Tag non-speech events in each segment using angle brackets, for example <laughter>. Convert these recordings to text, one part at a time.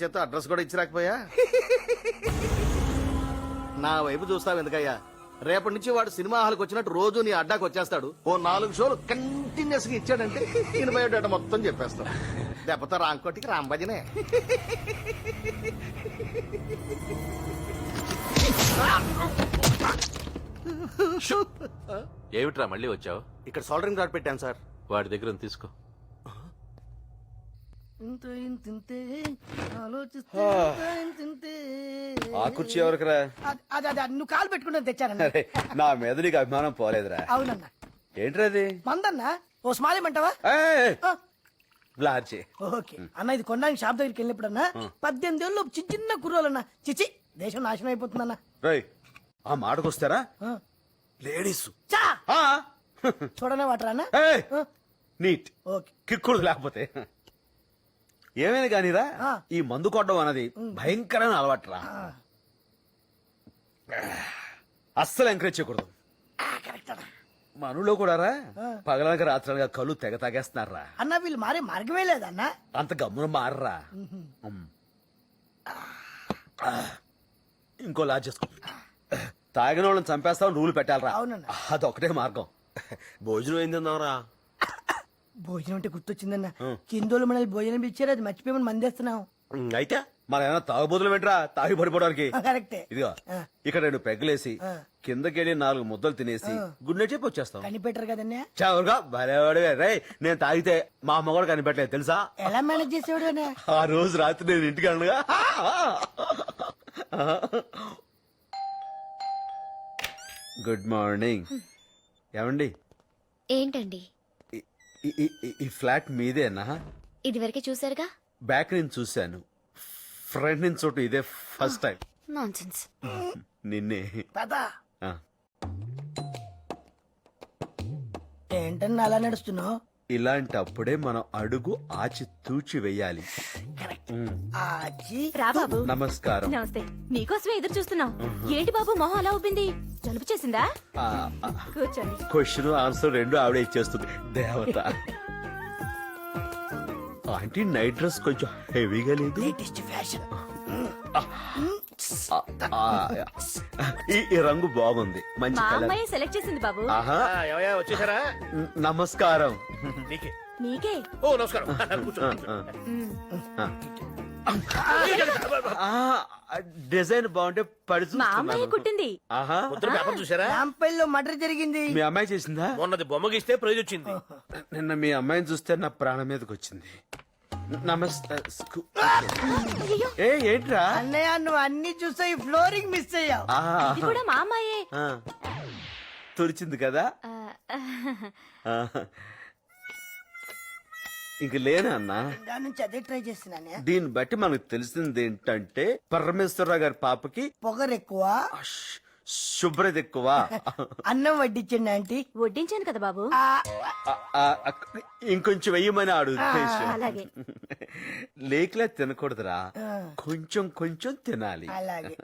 చేత అడ్రస్ కూడా ఇచ్చిరాకపోయా? నా వైపు చూస్తావు ఎందుకయ్యా? రేపటి నుంచి వాడు సినిమా హాల్కి వచ్చినట్టు రోజు నీ అడ్డాకి వచ్చేస్తాడు. ఓ నాలుగు షోలు కంటిన్యూస్గా ఇచ్చాడంటే బయోడేటా మొత్తం చెప్పేస్తాడు. దెబ్బతో రాంకోటికి రాంబజనే ఏమిట్రా మళ్ళీ వచ్చావు? ఇక్కడ సోల్డరింగ్ రాడ్ పెట్టాను సార్. వాడి దగ్గర ఉంది తీసుకో ఆ కుర్చీ ఎవరికిరా? అదే అదే నువ్వు కాలు పెట్టుకుంటే తెచ్చానన్న. అరే నా మీద నీకు అభిమానం పోలేదురా. అవునన్నా. ఏంట్రా అది మందన్నా? ఓ స్మాల్ ఏమంటావా ఏయ్, ఆ, ఓకే. అన్న ఇది కొన్నానికి షాప్ దగ్గరికి వెళ్ళినప్పుడన్నా పద్దెనిమిది ఏళ్ళు చిన్న చిన్న కుర్రోలన్నా చిచి దేశం నాశనం అయిపోతుందన్నా. రేయ్ ఆ మాటకొస్తారా? ఆ. లేడీస్. చా! ఆ, చూడనే వాటరా అన్న? నీట్. ఓకే. కిక్కుడు లేకపోతే. ఏమైనా కానీరా? ఆ. ఈ మందు కొట్టడం అన్నది భయంకరమైన అలవాటురా. అస్సలు ఎంకరేజ్ చేయకూడదు. మనలో కూడా రా పగలనక రాత్రలుగా కళ్ళు తెగ తాగేస్తున్నారా? అన్న వీళ్ళు మారే మార్గమే లేదన్నా. అంత గమ్మున మారరా. ఇంకో లాజ్ చేసుకో. తాగిన వాళ్ళని చంపేస్తాం రూలు పెట్టాలరా. అవునన్న. అదొకటే మార్గం. భోజనం ఏం తిందాంరా? భోజనం అంటే గుర్తొచ్చిందన్న. కిందోళ్ళు మనల్ని భోజనం ఇచ్చారు అది మర్చిపోయి మందేస్తున్నాం అయితే మన ఏమైనా తాగుబోతులు ఏంట్రా తాగి పడిపోవడానికి. కరెక్టే. ఇదిగో ఆ. ఇక్కడ రెండు పెగ్గలేసి ఆ. కిందకెళ్ళి నాలుగు ముద్దలు తినేసి గుడ్ నైట్ చెప్పి వచ్చేస్తాం. కనిపెట్టరు కదన్నా చవరుగా భలేవాడివే రే నేను తాగితే మా అమ్మ కూడా కనిపెట్టలేదు తెలుసా? ఎలా మేనేజ్ చేసేవాడు ఆ రోజు రాత్రి నేను ఇంటికి అనగా గుడ్ మార్నింగ్. ఏమండి? ఏంటండి? ఈ- ఈ- ఈ- ఈ- ఫ్లాట్ మీదేనా? ఇదివరకే చూసారుగా బ్యాక్ నుంచి చూశాను. ఫ్రంట్ నుంచి చోటు ఇదే ఫస్ట్ టైం. నాన్సెన్స్ <laughs> నిన్నే. పదా ఆ. ఏంటన్నా అలా నడుస్తున్నావు? ఇలాంటప్పుడే మనం అడుగు ఆచి తూచి వెయ్యాలి ఆచి రా బాబు. నమస్కారం. నమస్తే. నీకోసమే ఎదురు చూస్తున్నాం. ఏంటి బాబు మొహం అలా ఉబ్బింది జలుబు చేసిందా? కూర్చోండి. క్వశ్చన్ ఆన్సర్ రెండు ఆవిడ ఇచ్చేస్తుంది. దేవత. ఆంటీ నైట్ డ్రెస్ కొంచెం హెవీగా లేదు? Latest fashion. ఆ, ఆ, ఈ ఈ రంగు బాగుంది. మంచి మా కలర్. అమ్మాయి సెలెక్ట్ చేసింది బాబు. ఆహా. ఏమయ్యా వచ్చేసారా? నమస్కారం. నీకే నీకే ఓ నమస్కారం. కూర్చో, కూర్చో. ఆ, డిజైన్ బాగుంటే పడి మా అమ్మాయి. కుట్టింది. ఆహా. పొద్దున పేపర్ చూసారా? రాంపల్లిలో మర్డర్ జరిగింది. మీ అమ్మాయి చేసిందా? మొన్నది బొమ్మ గీస్తే ప్రైజ్ వచ్చింది. నిన్న మీ అమ్మాయిని చూస్తే నా ప్రాణం మీదకి వచ్చింది. నమస్తే స్కూ- ఏ ఏంట్రా? అన్నయ్య నువ్వు అన్ని చూసా ఈ ఫ్లోరింగ్ మిస్ అయ్యావు. ఆ, ఇది కూడా మా అమ్మాయే ఆ. తుడిచింది కదా? ఆ, ఆ. ఇంక లేనా అన్నా. దాని నుంచి అదే ట్రై చేస్తున్నానే. దీన్ని బట్టి మనకు తెలిసింది ఏంటంటే పరమేశ్వరరావు గారి పాపకి పొగరు ఎక్కువ. శుభ్రత ఎక్కువ. <laughs> అన్నం వడ్డించండి ఆంటీ. వడ్డించాను కదా బాబు. ఆ, ఆ, ఆ, ఆ, ఇంకొంచెం వెయ్యమని ఆడు ఉద్దేశం. అలాగే. <laughs> లేకలే తినకూడదురా. కొంచెం కొంచెం తినాలి. అలాగే.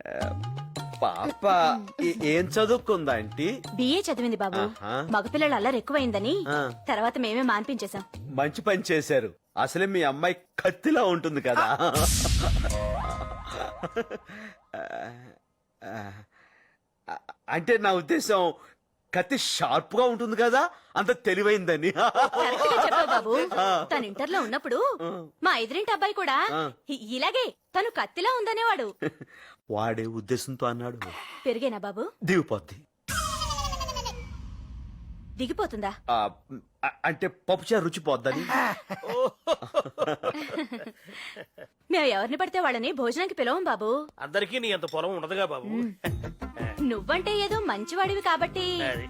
<laughs> పాప ఏ- ఏం చదువుకుందా ఆంటీ? బిఏ చదివింది బాబు. ఆహా. మగపిల్లలు అల్లరి ఎక్కువైందని ఆ. తర్వాత మేమే మాన్పించేశాం. మంచి పని చేశారు. అసలే మీ అమ్మాయి కత్తిలా ఉంటుంది కదా. ఆ, అంటే నా ఉద్దేశం కత్తి షార్ప్గా ఉంటుంది కదా అంత తెలివైందని. చెప్పావు బాబు. <laughs> తను ఇంటర్లో ఉన్నప్పుడు మా ఎదురింటి అబ్బాయి కూడా ఇ- ఇలాగే తను కత్తిలా ఉందనేవాడు. <laughs> వాడే ఉద్దేశంతో అన్నాడు. పెరిగేనా బాబు? దిగిపోద్ది. దిగిపోతుందా? ఆ, అ- అంటే పప్పుచారు రుచి పోద్దని? <laughs> మేము ఎవరిని పడితే వాళ్ళని భోజనానికి పిలవం బాబు. అందరికీ నీ అంత పొలం ఉండదుగా బాబు. నువ్వంటే ఏదో మంచివాడివి కాబట్టి. అది.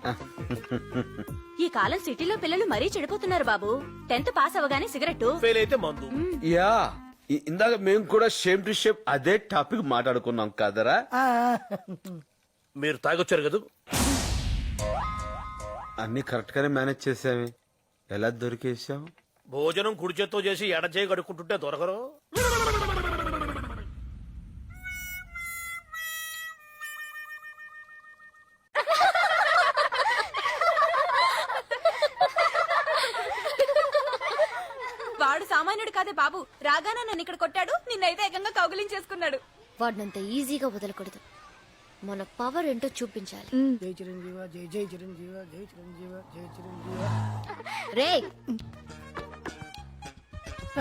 ఈ కాలం సిటీలో పిల్లలు మరీ చెడిపోతున్నారు బాబు. టెన్త్ పాస్ అవగానే సిగరెట్ ఫెయిల్ అయితే మందు. యా ఇ- ఇందాక మేము కూడా షేమ్ టు షేప్ అదే టాపిక్ మాట్లాడుకున్నాం కదరా? మీరు తాగొచ్చారు కదా? అన్ని కరెక్ట్ గానే మేనేజ్ చేసామే. ఎలా దొరికేసాం భోజనం కుడి చేత్తో చేసి ఎడ చేయి కడుక్కుంటుంటే దొరకరు. వాడు సామాన్యుడు కాదే బాబు. రాగానే నన్ను ఇక్కడ కొట్టాడు. నిన్నైతే ఏకంగా కౌగులించేసుకున్నాడు. వాడినంత ఈజీగా వదలకూడదు. మన పవర్ ఏంటో చూపించాలి. జై చిరంజీవ జై జై చిరంజీవ జై చిరంజీవ జై చిరంజీవ. రే.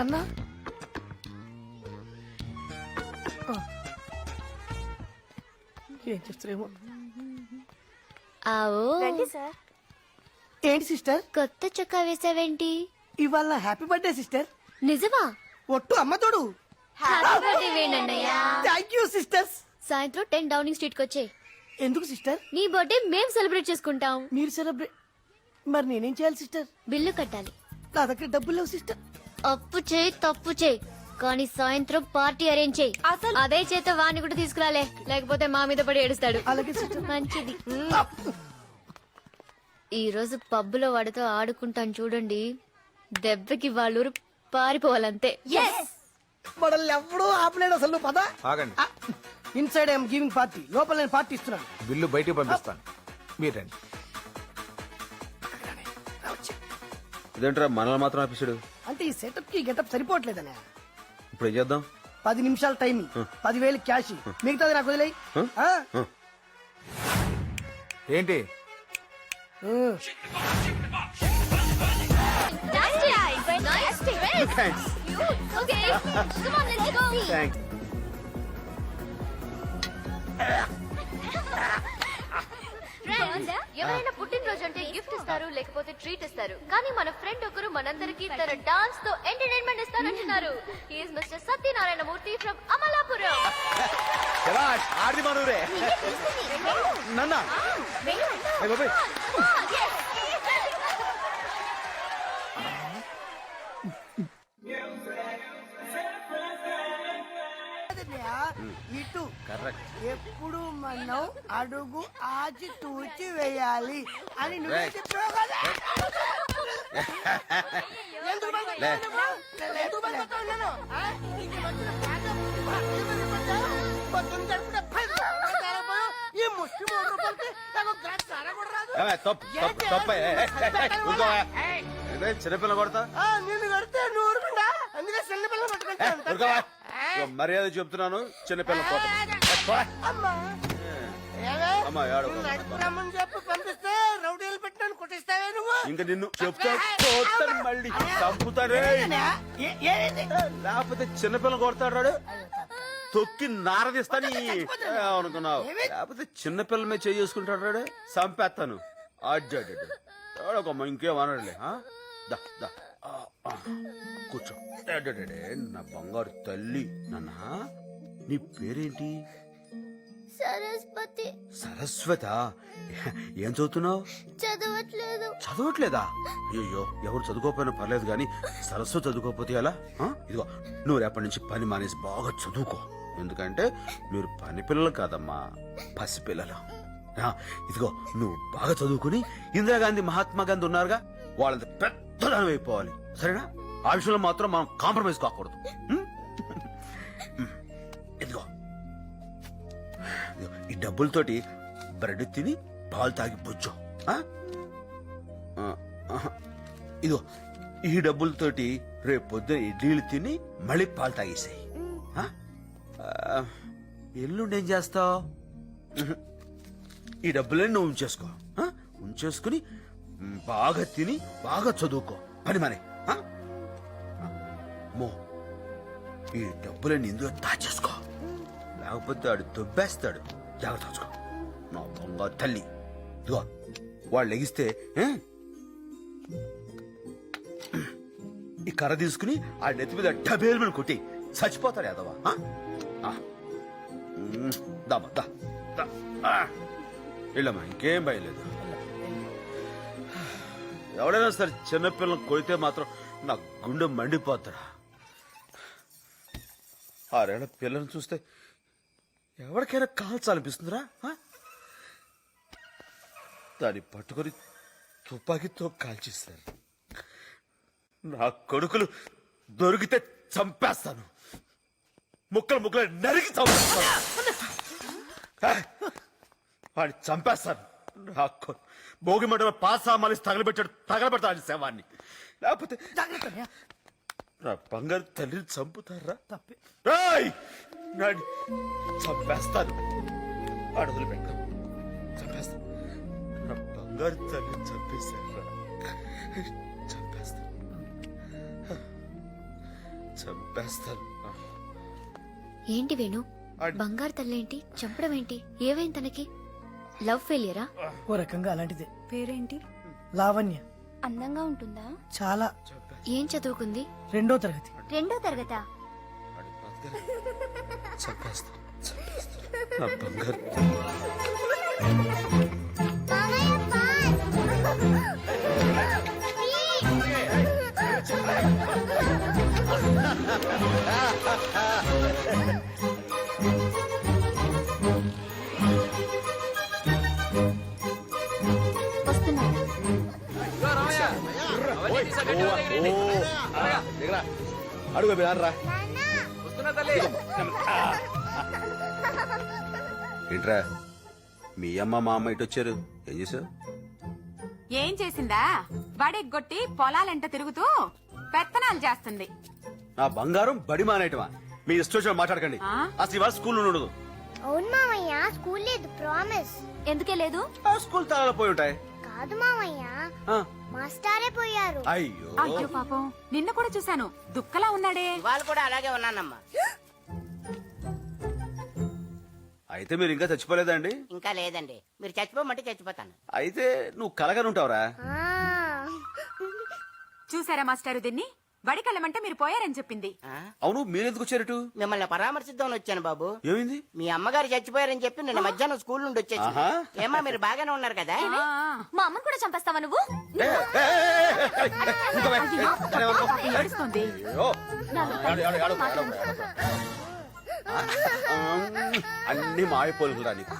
అన్నా ఏం చేస్తారేమో ఆవో. ఏంటి సిస్టర్? కొత్త చొక్కా వేసావేంటి? ఇవాళ హ్యాపీ బర్త్డే సిస్టర్. నిజమా? ఒట్టు అమ్మ తోడు. హ్యాపీ బర్త్డే వేణన్నయ్య. థ్యాంక్ యూ సిస్టర్స్ సాయంత్రం టెన్ డౌనింగ్ స్ట్రీట్కి వచ్చే ఎందుకు సిస్టర్ నీ బర్త్డే మేం సెలబ్రేట్ చేసుకుంటాం. మీరు సెలబ్రేట్ మరి నేనేం చేయాలి సిస్టర్? బిల్లు కట్టాలి. నా దగ్గర డబ్బులు లేవు సిస్టర్. అప్పు చేయి తప్పు చేయి. కానీ సాయంత్రం పార్టీ అరేంజ్ చేయి. అసలు- అదే చేత వాణ్ణి కూడా తీసుకురాలే. లేకపోతే మా మీద పడి ఏడుస్తాడు. అలాగే సిస్టర్. మంచిది. ఈ రోజు పబ్బులో వాడితో ఆడుకుంటాను చూడండి. దెబ్బకి వాళ్ళూరు పారిపోవాలంతే. మనల్ని ఎప్పుడూ ఆపలేడు అసలు నువ్వు పద. ఆగండి. ఇన్సైడ్ ఐఎమ్ గివింగ్ పార్టీ లోపల నేను పార్టీ ఇస్తున్నాను. బిల్లు బయటికి పంపిస్తాను. మీరు ఇదేంట్రా మనల్ని మాత్రం ఆపిస్తాడు అంటే ఈ సెటప్కి గెటప్ సరిపోవట్లేదనే. ఇప్పుడు ఏం చేద్దాం? పది నిమిషాల టైం పదివేలు క్యాష్ మిగతాది నాకు వదిలేయి. ఆ? ఏంటి? థ్యాంక్స్ <laughs> ఎవరైనా పుట్టినరోజు అంటే గిఫ్ట్ ఇస్తారు లేకపోతే ట్రీట్ ఇస్తారు కానీ మన ఫ్రెండ్ ఒకరు మనందరికి తన డాన్స్తో entertainment ఇస్తానంటున్నారు. Is mister Satyanarayana Murthy from Amalapuram. మనూరే. నన్న. అడుగు ఆచి తూచి వేయాలి అని నువ్వే చెప్పావు కదా. ఈ ముష్టి మూడు రూపాయలకి నాకు సారా కూడా రాదు. చిన్నపిల్ల కొడతా? నువ్వు ఊరుకుండా అందుకే మర్యాద చెప్తున్నాను చిన్నపిల్ల అమ్మా. ఏవే? అమ్మా, ఏడవకు. నువ్వు నడుపురమ్మని చెప్పి పంపిస్తే రౌడీలు పెట్టినాను కొట్టిస్తావే నువ్వు? ఇంకా నిన్ను చెప్తా మళ్ళీ చంపుతారే? లేకపోతే చిన్నపిల్ల కొడతాడు రాడు తొక్కి నారదిస్తాని. అనుకున్నావు లేకపోతే చిన్నపిల్ల మీద చేసుకుంటాడు రాడు చంపేస్తాను. అడ్డాడు. ఆ, ఆ. కూర్చో. నా బంగారు తల్లి నాన్న. నీ పేరేంటి? సరస్వతి. సరస్వత? ఏం చదువుతున్నావు? చదవట్లేదు. చదవట్లేదా? అయ్యో ఎవరు చదువుకోకపోయినా పర్లేదు కానీ సరస్సు చదువుకోకపోతే ఎలా? ఇదిగో నువ్వు రేపటి నుంచి పని మానేసి బాగా చదువుకో. ఎందుకంటే మీరు పని పిల్లలు కాదమ్మా పసిపిల్లలు. ఇదిగో నువ్వు బాగా చదువుకుని ఇందిరాగాంధీ మహాత్మా గాంధీ ఉన్నారుగా వాళ్ళంత పెద్దదానం అయిపోవాలి. సరేనా? ఆ విషయంలో మాత్రం మనం కాంప్రమైజ్ కాకూడదు. డబ్బులతోటి బ్రెడ్ తిని పాలు తాగి బుజ్జు. ఇదో ఈ డబ్బులతోటి రేపు పొద్దున ఇడ్లీలు తిని మళ్ళీ పాలు తాగేసాయి. ఎల్లుండి ఏం చేస్తావు? ఈ డబ్బులన్నీ నువ్వు ఉంచేసుకో. ఉంచేసుకుని బాగా తిని బాగా చదువుకో. పని మనే. మో ఈ డబ్బులన్నీ ఇందులో దాచేసుకో. లేకపోతే ఆడు దొబ్బేస్తాడు జాగ్రత్త చూసుకో నా బంగారు తల్లి ఇదిగో వాళ్ళు లెగిస్తే ఏ? ఈ కర్ర తీసుకుని ఆ నెత్తి మీద డబేలు మీద కొట్టి చచ్చిపోతాడు యాదవా ఆ? ఆ. ఉమ్, దామా దా దా. ఆ. వెళ్ళమ్మా ఇంకేం భయలేదు ఎవడైనా సరే చిన్నపిల్లలు కొడితే మాత్రం నా గుండె మండిపోతాడా ఆరేళ్ళ పిల్లల్ని చూస్తే ఎవరికైనా కాల్చాలనిపిస్తుందిరా ఆ? దాన్ని పట్టుకొని తుపాకీతో కాల్చిస్తారు నా కొడుకులు దొరికితే చంపేస్తాను. ముక్కలు ముక్కలు నరికి చంపేస్తాను. వాడిని చంపేస్తాను. నా భోగి మంటలో పాసామాలి తగలబెట్టాడు తగలబెడతాడు శవాన్ని. లేకపోతే నా బంగారు తల్లిని చంపుతారా? తప్పే. రాయ్ నాడి చంపేస్తాను. అడుగులు పెట్ట చంపేస్తాను నా బంగారు తల్లిని చంపేశారా? చంపేస్తాను. చంపేస్తాను. ఏంటి వేణు? బంగారు తల్లేంటి చంపడం ఏంటి? ఏవైంది తనకి? లవ్ ఫెయిలియరా? ఓ రకంగా అలాంటిదే. పేరేంటి? లావణ్య. అందంగా ఉంటుందా? చాలా. ఏం చదువుకుంది? రెండో తరగతి. రెండో తరగతా? అడుగు రా ఏంట్రా? మీ అమ్మ మా అమ్మ ఇటు వచ్చారు. ఏం చేసావు ఏం చేసిందా? బడెగ్గొట్టి పొలాలెంట తిరుగుతూ పెత్తనాలు చేస్తుంది. నా బంగారం బడి మానేయటమా? మీ ఇష్టం మాట్లాడకండి? అసలు ఇవాళ స్కూల్ ఉండదు. అవును మామయ్య స్కూల్ లేదు ప్రామిస్ ఎందుకే లేదు? స్కూల్ తాళాలు పోయి ఉంటాయి. కాదు మామయ్య ఆ, మాస్టారే పోయారు. అయ్యో. అయ్యో పాపం. నిన్న కూడా చూశాను. దుక్కలా ఉన్నాడే. వాళ్ళు కూడా అలాగే ఉన్నానమ్మా. అయితే మీరు ఇంకా చచ్చిపోలేదండి? ఇంకా లేదండి. మీరు చచ్చిపోమంటే చచ్చిపోతాను. అయితే నువ్వు కలగానే ఉంటావురా ఆ, చూసారా మాస్టారు దీన్ని? బడికెళ్ళమంటే మీరు పోయారని చెప్పింది ఆ? అవును మీరెందుకు వచ్చారటు మిమ్మల్ని పరామర్శిద్దామని వచ్చాను బాబు ఏమైంది మీ అమ్మగారు చచ్చిపోయారని చెప్పి నిన్న మధ్యాహ్నం స్కూల్ నుండి వచ్చేసి. ఏమా మీరు బాగానే ఉన్నారు కదా. మా అమ్మని కూడా చంపేస్తావా నువ్వు ఏడుస్తోంది అన్ని మాయపోలుకురా నీకు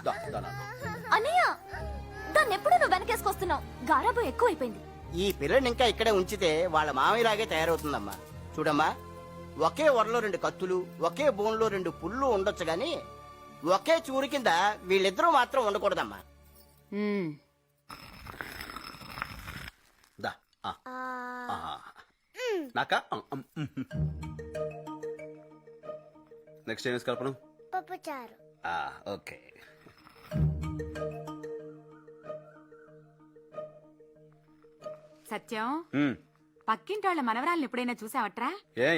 దాన్ని ఎప్పుడు నువ్వు వెనకేసుకొస్తున్నావు గారాబు ఎక్కువైపోయింది ఈ పిల్లని ఇంకా ఇక్కడే ఉంచితే వాళ్ళ మామయ్యలాగే తయారవుతుందమ్మా. చూడమ్మా ఒకే వరలో రెండు కత్తులు ఒకే బోన్లో రెండు పుళ్ళు ఉండొచ్చు గాని ఒకే చూరు కింద వీళ్ళిద్దరూ మాత్రం ఉండకూడదమ్మా. ఉమ్. దా, ఆ, ఆ, ఆ. నాకా? నెక్స్ట్ ఏం వేసి కలపను పప్పుచారు ఆ, ఓకే. సత్యం. పక్కింటోళ్ళ మనవరాలను ఎప్పుడైనా చూసావట్రా ఏ